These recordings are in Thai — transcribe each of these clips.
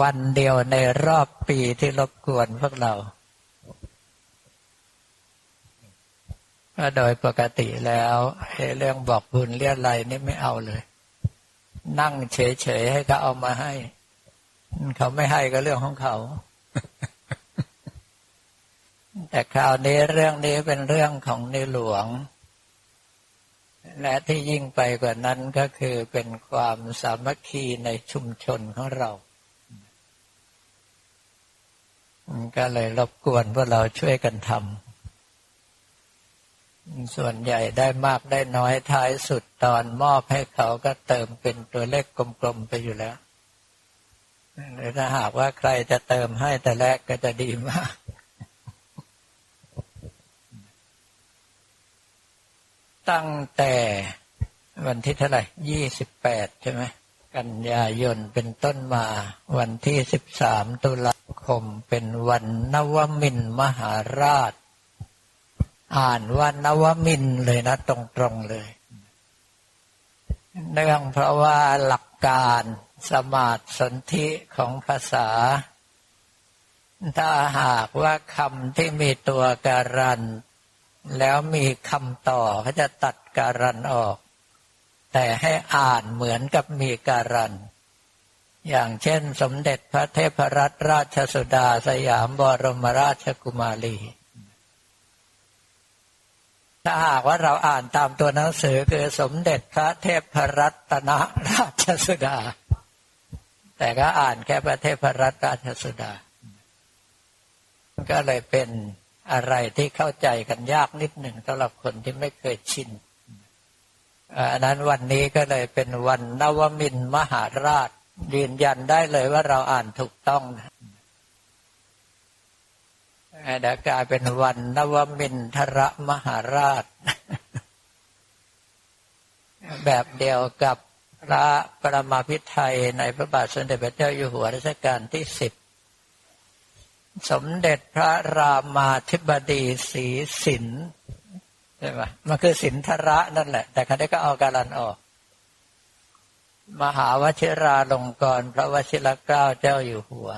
วันเดียวในรอบปีที่รบกวนพวกเราก็โดยปกติแล้วเรื่องบอกบุญเรียอะไรนี่ไม่เอาเลย นั่งเฉยๆให้เขาเอามาให้ เขาไม่ให้ก็เรื่องของเขา แต่คราวนี้เรื่องนี้เป็นเรื่องของในหลวง และที่ยิ่งไปกว่านั้นก็คือเป็นความสามัคคีในชุมชนของเรา ก็เลยรบกวนพวกเราช่วยกันทำส่วนใหญ่ได้มากได้น้อยท้ายสุดตอนมอบให้เขาก็เติมเป็นตัวเลขกลมๆไปอยู่แล้วหรือถ้าหากว่าใครจะเติมให้แต่แรกก็จะดีมากตั้งแต่วันที่เท่าไหร่ยี่สิบแปดใช่ไหม กันยายนเป็นต้นมา วันที่สิบสามตุลา คมเป็นวันนวมินมหาราช อ่านว่านวมินเลยนะ ตรงๆเลย เนื่องเพราะว่าหลักการสมาธิสนธิของภาษา ถ้าหากว่าคำที่มีตัวการัน แล้วมีคำต่อเขาจะตัดการันออก แต่ให้อ่านเหมือนกับมีการัน อย่างเช่น สมเด็จพระเทพรัตนราชสุดาสยามบรมราชกุมารี ถ้าหากว่าเราอ่านตามตัวหนังสือคือสมเด็จพระเทพรัตนราชสุดา แต่ก็อ่านแค่พระเทพรัตนราชสุดา ก็เลยเป็นอะไรที่เข้าใจกันยากนิดหนึ่งสำหรับคนที่ไม่เคยชินอันนั้นวันนี้ก็เลยเป็นวันนวมินมหาราช ยืนยันได้เลยว่าเราอ่านถูกต้องนะเดี๋ยวกลายเป็นวันนวมินทรมหาราช แบบเดียวกับพระประมาพิไทยในพระบาทสมเด็จพระเจ้าอยู่หัวรัชกาลที่สิบ สมเด็จพระรามาธิบดีศรีสินใช่ไหมมันคือสินทระนั่นแหละ แต่ครั้นี้ก็เอาการันออก มหาวชิราลงกรณพระวชิรเกล้าเจ้าอยู่หัว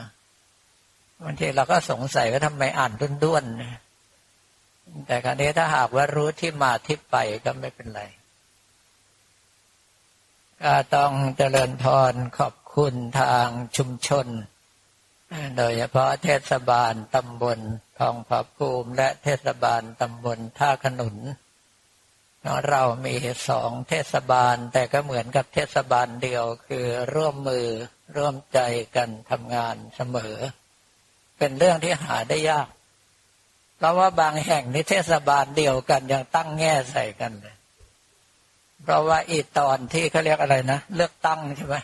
บางทีเราก็สงสัยว่าทำไมอ่านด้วนๆแต่ครั้นี้ถ้าหากว่ารู้ที่มาที่ไปก็ไม่เป็นไรก็ต้องเจริญพรขอบคุณทางชุมชน โดยเฉพาะเทศบาลตำบลทองผาภูมิ และเทศบาลตำบลท่าขนุน เรามีสองเทศบาล แต่ก็เหมือนกับเทศบาลเดียวคือร่วมมือร่วมใจกันทำงานเสมอ เป็นเรื่องที่หาได้ยาก เพราะว่าบางแห่งนิเทศบาลเดียวกันยังตั้งแง่ใส่กันเลยเพราะว่าอีตอนที่เขาเรียกอะไรนะเลือกตั้งใช่ไหม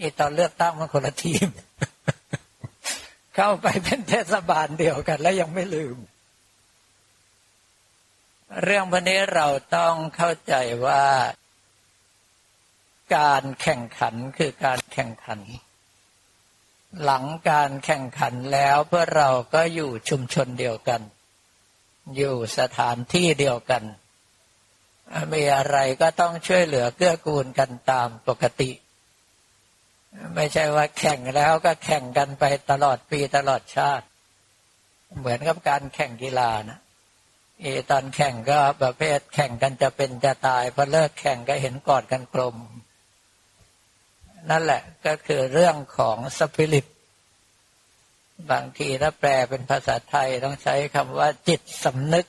อีตอนเลือกตั้งมันคนละทีม เข้าไปเป็นเทศบาลเดียวกัน แล้วยังไม่ลืม เรื่องวันนี้เราต้องเข้าใจว่า การแข่งขันคือการแข่งขัน หลังการแข่งขันแล้วเพื่อเราก็อยู่ชุมชนเดียวกัน อยู่สถานที่เดียวกันมีอะไรก็ต้องช่วยเหลือเกื้อกูลกันตามปกติ ไม่ใช่ว่าแข่งแล้วก็แข่งกันไปตลอดปีตลอดชาติ เหมือนกับการแข่งกีฬานะ อตอนแข่งก็ประเภทแข่งกันจะเป็นจะตายพอเลิกแข่งก็เห็นกอดกันกลม นั่นแหละก็คือเรื่องของสปิริตบางทีถ้าแปลเป็นภาษาไทยต้องใช้คำว่า จิตสำนึก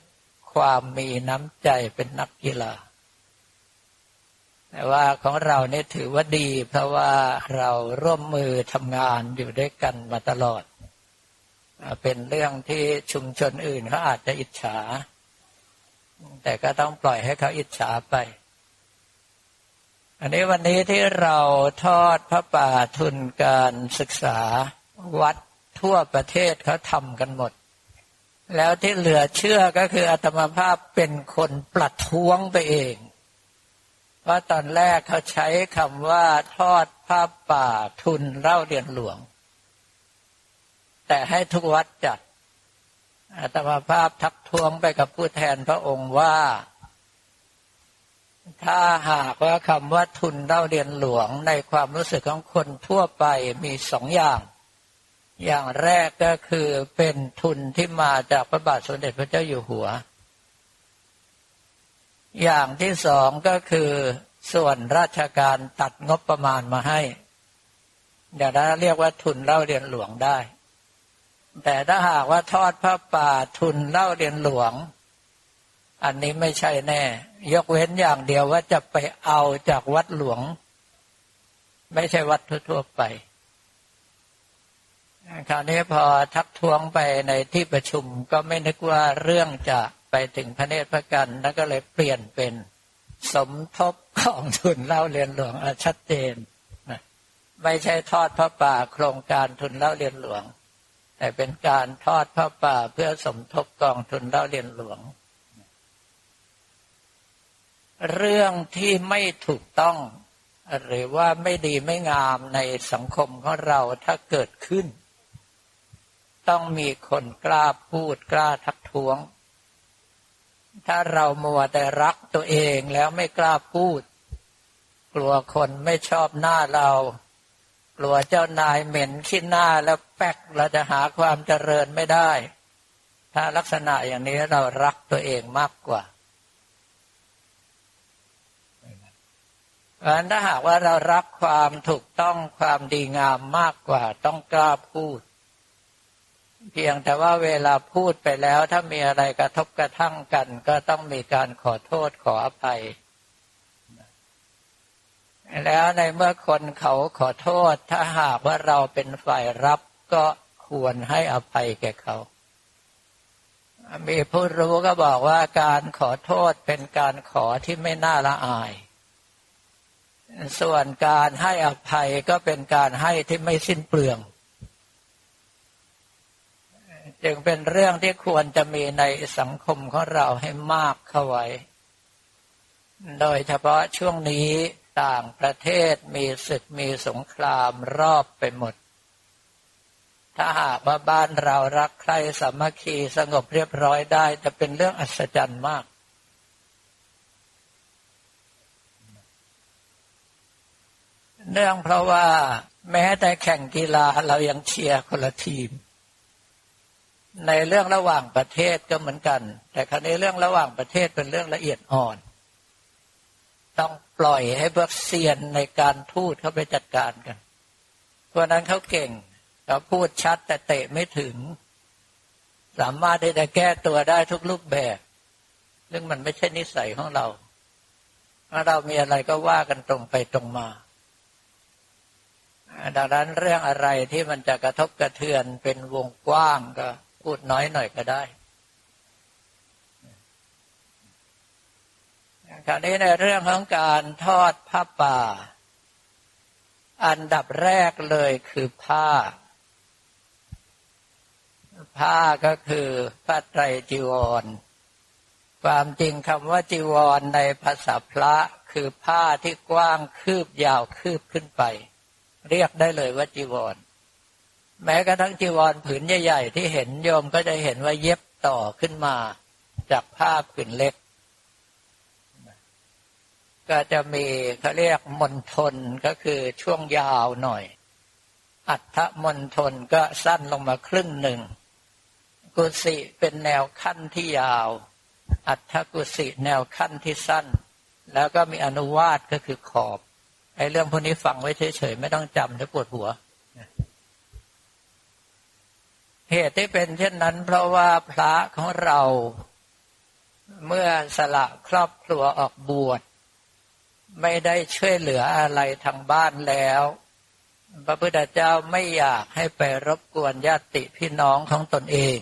ความมีน้ำใจเป็นนักกีฬาแต่ว่าของเราเนี่ยถือว่าดี เพราะว่าเราร่วมมือทำงานอยู่ด้วยกันมาตลอด เป็นเรื่องที่ชุมชนอื่นเขาอาจจะอิจฉา แต่ก็ต้องปล่อยให้เขาอิจฉาไป อันนี้วันนี้ที่เราทอดพระป่าทุนการศึกษาวัดทั่วประเทศเขาทำกันหมด แล้วที่เหลือเชื่อก็คืออาตมาภาพเป็นคนประท้วงไปเองว่าตอนแรกเขาใช้คำว่าทอดพระป่าทุนเล่าเรียนหลวง แต่ให้ทุกวัดจัด อาตมาภาพทักท้วงไปกับผู้แทนพระองค์ว่า ถ้าหากว่าคำว่าทุนเล่าเรียนหลวงในความรู้สึกของคนทั่วไปมีสองอย่าง อย่างแรกก็คือเป็นทุนที่มาจากพระบาทสมเด็จพระเจ้าอยู่หัว อย่างที่สองก็คือส่วนราชการตัดงบประมาณมาให้ เดี๋ยวนั้นเรียกว่าทุนเล่าเรียนหลวงได้ แต่ถ้าหากว่าทอดพระป่าทุนเล่าเรียนหลวง อันนี้ไม่ใช่แน่ ยกเว้นอย่างเดียวว่าจะไปเอาจากวัดหลวง ไม่ใช่วัดทั่วๆไปคราวนี้พอทักท้วงไปในที่ประชุมก็ไม่นึกว่าเรื่องจะไปถึงพระเนตรพระกันแล้วก็เลยเปลี่ยนเป็นสมทบของทุนเล่าเรียนหลวงชัดเจน ไม่ใช่ทอดพระป่าโครงการทุนเล่าเรียนหลวง แต่เป็นการทอดพระป่าเพื่อสมทบกองทุนเล่าเรียนหลวง เรื่องที่ไม่ถูกต้อง หรือว่าไม่ดีไม่งามในสังคมของเราถ้าเกิดขึ้น ต้องมีคนกล้าพูดกล้าทักท้วง ถ้าเรามัวแต่รักตัวเองแล้วไม่กล้าพูด กลัวคนไม่ชอบหน้าเรา กลัวเจ้านายเหม็นขี้หน้าแล้วแป๊กเราจะหาความเจริญไม่ได้ ถ้าลักษณะอย่างนี้เรารักตัวเองมากกว่าเพราะถ้าหากว่าเรารักความถูกต้องความดีงามมากกว่า ต้องกล้าพูด เพียงแต่ว่าเวลาพูดไปแล้ว ถ้ามีอะไรกระทบกระทั่งกัน ก็ต้องมีการขอโทษขออภัย แล้วในเมื่อคนเขาขอโทษ ถ้าหากว่าเราเป็นฝ่ายรับก็ควรให้อภัยแก่เขา มีผู้รู้ก็บอกว่าการขอโทษเป็นการขอที่ไม่น่าละอาย ส่วนการให้อภัยก็เป็นการให้ที่ไม่สิ้นเปลือง จึงเป็นเรื่องที่ควรจะมีในสังคมของเราให้มากเข้าไว้ โดยเฉพาะช่วงนี้ ต่างประเทศมีศึกมีสงครามรอบไปหมด ถ้าหากว่าบ้านเรารักใครสามัคคีสงบเรียบร้อยได้ จะเป็นเรื่องอัศจรรย์มาก เนื่องเพราะว่า แม้แต่แข่งกีฬาเรายังเชียร์คนละทีม ในเรื่องระหว่างประเทศก็เหมือนกัน แต่คราวนี้เรื่องระหว่างประเทศเป็นเรื่องละเอียดอ่อน ต้อง ปล่อยให้พวกเซียนในการพูดเขาไปจัดการกัน เพราะนั้นเขาเก่งเขาพูดชัดแต่เตะไม่ถึง สามารถที่จะแก้ตัวได้ทุกรูปแบบ ซึ่งมันไม่ใช่นิสัยของเราถ้าเรามีอะไรก็ว่ากันตรงไปตรงมาดังนั้นเรื่องอะไรที่มันจะกระทบกระเทือนเป็นวงกว้างก็พูดน้อยหน่อยก็ได้ คราวนี้ในเรื่องของการทอดผ้าป่า อันดับแรกเลยคือผ้า ผ้าก็คือผ้าไตรจีวร ความจริงคำว่าจีวรในภาษาพระคือผ้าที่กว้างคืบยาวคืบขึ้นไป เรียกได้เลยว่าจีวร แม้กระทั่งจีวรผืนใหญ่ ๆ ที่เห็นโยมก็จะเห็นว่าเย็บต่อขึ้นมา จากผ้าผืนเล็ก ก็จะมีเขาเรียกมณฑลก็คือช่วงยาวหน่อย อัฏฐมณฑลก็สั้นลงมาครึ่งหนึ่ง กุศิเป็นแนวขั้นที่ยาว อัฏฐกุศิแนวขั้นที่สั้น แล้วก็มีอนุวาสก็คือขอบไอ้เรื่องพวกนี้ฟังไว้เฉยๆไม่ต้องจำจะปวดหัว เหตุที่เป็นเช่นนั้น เพราะว่าพระของเรา เมื่อสละครอบครัวออกบวช ไม่ได้ช่วยเหลืออะไรทางบ้านแล้ว พระพุทธเจ้าไม่อยากให้ไปรบกวนญาติพี่น้องของตนเอง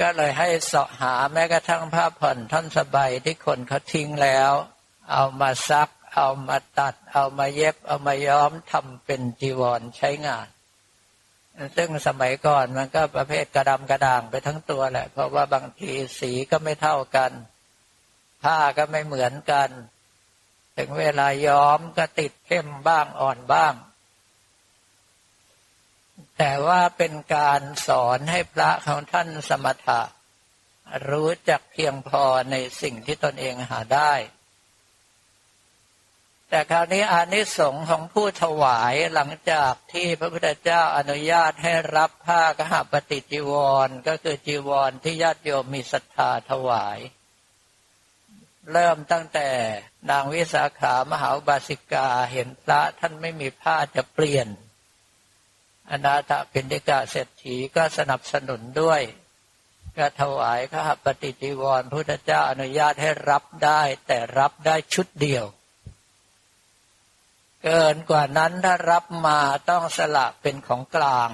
ก็เลยให้เสาะหาแม้กระทั่งผ้าผ่อนท่อนสบายที่คนเขาทิ้งแล้ว เอามาซัก เอามาตัด เอามาเย็บ เอามาย้อมทำเป็นจีวรใช้งานซึ่งสมัยก่อนมันก็ประเภทกระดำกระด่างไปทั้งตัวแหละ เพราะว่าบางทีสีก็ไม่เท่ากัน ผ้าก็ไม่เหมือนกัน ถึงเวลาย้อมก็ติดเข้มบ้างอ่อนบ้าง แต่ว่าเป็นการสอนให้พระของท่านสมถะ รู้จักเพียงพอในสิ่งที่ตนเองหาได้ แต่คราวนี้อานิสงส์ของผู้ถวายหลังจากที่พระพุทธเจ้าอนุญาตให้รับผ้ากหปฏิจีวร ก็คือจีวรที่ญาติโยมมีศรัทธาถวาย เริ่มตั้งแต่นางวิสาขามหาบาสิกาเห็นพระท่านไม่มีผ้าจะเปลี่ยน อนาถปิณฑิกาเศรษฐีก็สนับสนุนด้วยก็ถวายข้าปฏิจีวรพุทธเจ้าอนุญาตให้รับได้ แต่รับได้ชุดเดียว เกินกว่านั้นถ้ารับมาต้องสละเป็นของกลาง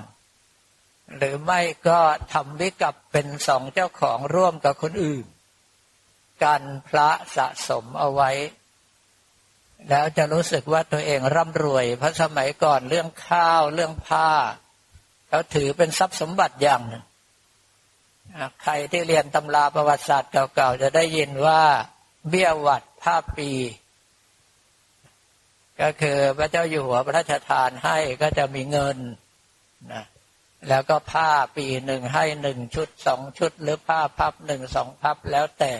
หรือไม่ก็ทำวิกับเป็นสองเจ้าของร่วมกับคนอื่น กันพระสะสมเอาไว้ แล้วจะรู้สึกว่าตัวเองร่ำรวย เพราะสมัยก่อนเรื่องข้าวเรื่องผ้าเขาถือเป็นทรัพย์สมบัติอย่างใครที่เรียนตำราประวัติศาสตร์เก่าๆ จะได้ยินว่าเบี้ยหวัดผ้าปี ก็คือพระเจ้าอยู่หัวพระราชทานให้ก็จะมีเงินนะแล้วก็ผ้าปีหนึ่งให้หนึ่งชุดสองชุด หรือผ้าพับหนึ่งสองพับแล้วแต่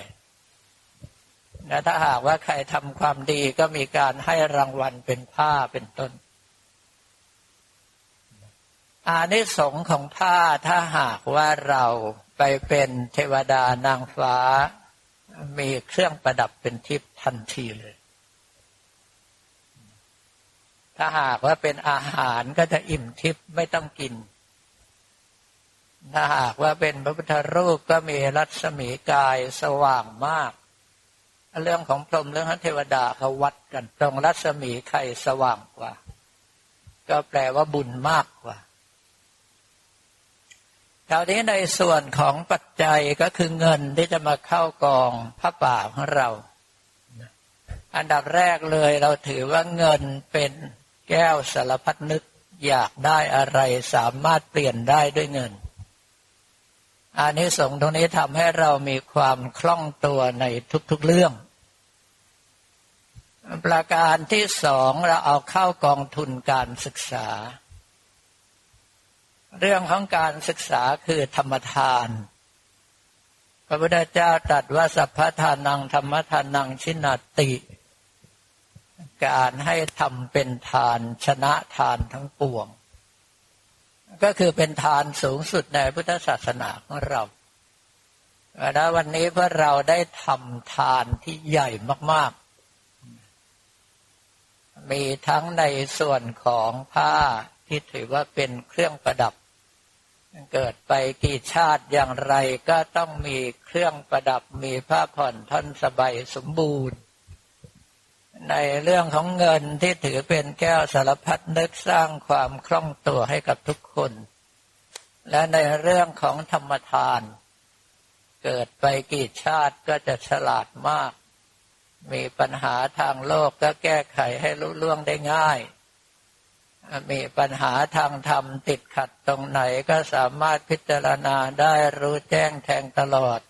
นะถ้าหากว่าใครทำความดีก็มีการให้รางวัลเป็นผ้าเป็นต้น อานิสงส์ของผ้าถ้าหากว่าเราไปเป็นเทวดานางฟ้า มีเครื่องประดับเป็นทิพย์ทันทีเลย ถ้าหากว่าเป็นอาหารก็จะอิ่มทิพย์ไม่ต้องกิน ถ้าหากว่าเป็นพระพุทธรูปก็มีรัศมีกายสว่างมาก เรื่องของพรหมเรื่องของเทวดาเขาวัดกัน ตรงรัศมีใครสว่างกว่า ก็แปลว่าบุญมากกว่าคราวนี้ในส่วนของปัจจัยก็คือเงินที่จะมาเข้ากองพระป่าของเรา อันดับแรกเลยเราถือว่าเงินเป็นแก้วสารพัดนึกอยากได้อะไรสามารถเปลี่ยนได้ด้วยเงินอันนี้ส่งตรงนี้ทำให้เรามีความคล่องตัวในทุกๆเรื่อง ประการที่สองเราเอาเข้ากองทุนการศึกษา เรื่องของการศึกษาคือธรรมทาน พระพุทธเจ้าตรัสว่าสัพพทานังธรรมทานังชินาติ การให้ทำเป็นทานชนะทานทั้งปวง ก็คือเป็นทานสูงสุดในพุทธศาสนาของเราและวันนี้พื่อเราได้ทำทานที่ใหญ่มาก มีทั้งในส่วนของผ้าที่ถือว่าเป็นเครื่องประดับ เกิดไปกี่ชาติอย่างไรก็ต้องมีเครื่องประดับมีผ้าผ่อนท่อนสบายสมบูรณ์ ในเรื่องของเงินที่ถือเป็นแก้วสารพัดนึกสร้างความคล่องตัวให้กับทุกคน และในเรื่องของธรรมทาน เกิดไปกี่ชาติก็จะฉลาดมาก มีปัญหาทางโลกก็แก้ไขให้ลุล่วงได้ง่าย มีปัญหาทางธรรมติดขัดตรงไหนก็สามารถพิจารณาได้รู้แจ้งแทงตลอด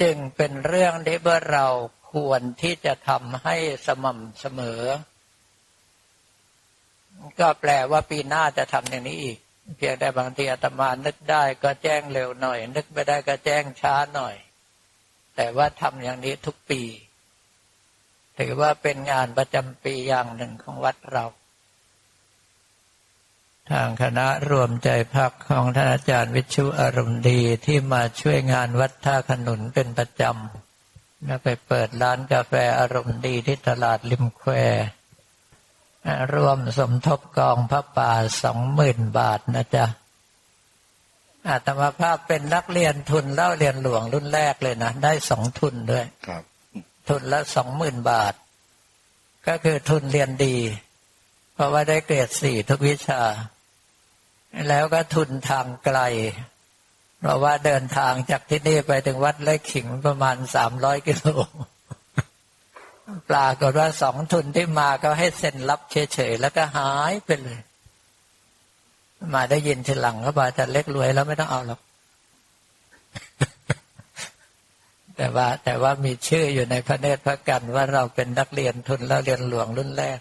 จึงเป็นเรื่องที่เมื่อเราควรที่จะทำให้สม่ำเสมอ ก็แปลว่าปีหน้าจะทำอย่างนี้อีก เพียงแต่บางทีอาตมานึกได้ก็แจ้งเร็วหน่อย นึกไม่ได้ก็แจ้งช้าหน่อย แต่ว่าทำอย่างนี้ทุกปี ถือว่าเป็นงานประจำปีอย่างหนึ่งของวัดเรา ทางคณะรวมใจพักของท่านอาจารย์วิชุอารมณ์ดีที่มาช่วยงานวัดท่าขนุนเป็นประจำแล้วไปเปิดร้านกาแฟอารมณ์ดีที่ตลาดริมแควร่วมสมทบกองพระป่าสองหมื่นบาทนะจ๊ะ อาตมาภาพเป็นนักเรียนทุนเล่าเรียนหลวงรุ่นแรกเลยนะได้สองทุนด้วยครับ ทุนละสองหมื่นบาท ก็คือทุนเรียนดี เพราะว่าได้เกรดสี่ทุกวิชา แล้วก็ทุนทางไกล เพราะว่าเดินทางจากที่นี่ไปถึงวัดเล็กขิงประมาณสามร้อยกิโลปลากฏว่าสองทุนที่มาก็ให้เซ็นรับเฉยๆแล้วก็หายไปเลย มาได้ยินทีหลังเขาบอกจะเล็กรวยแล้วไม่ต้องเอาหรอกแต่ว่าแต่ว่ามีชื่ออยู่ในพระเนตรพระกันว่าเราเป็นนักเรียนทุนแล้วเรียนหลวงรุ่นแรก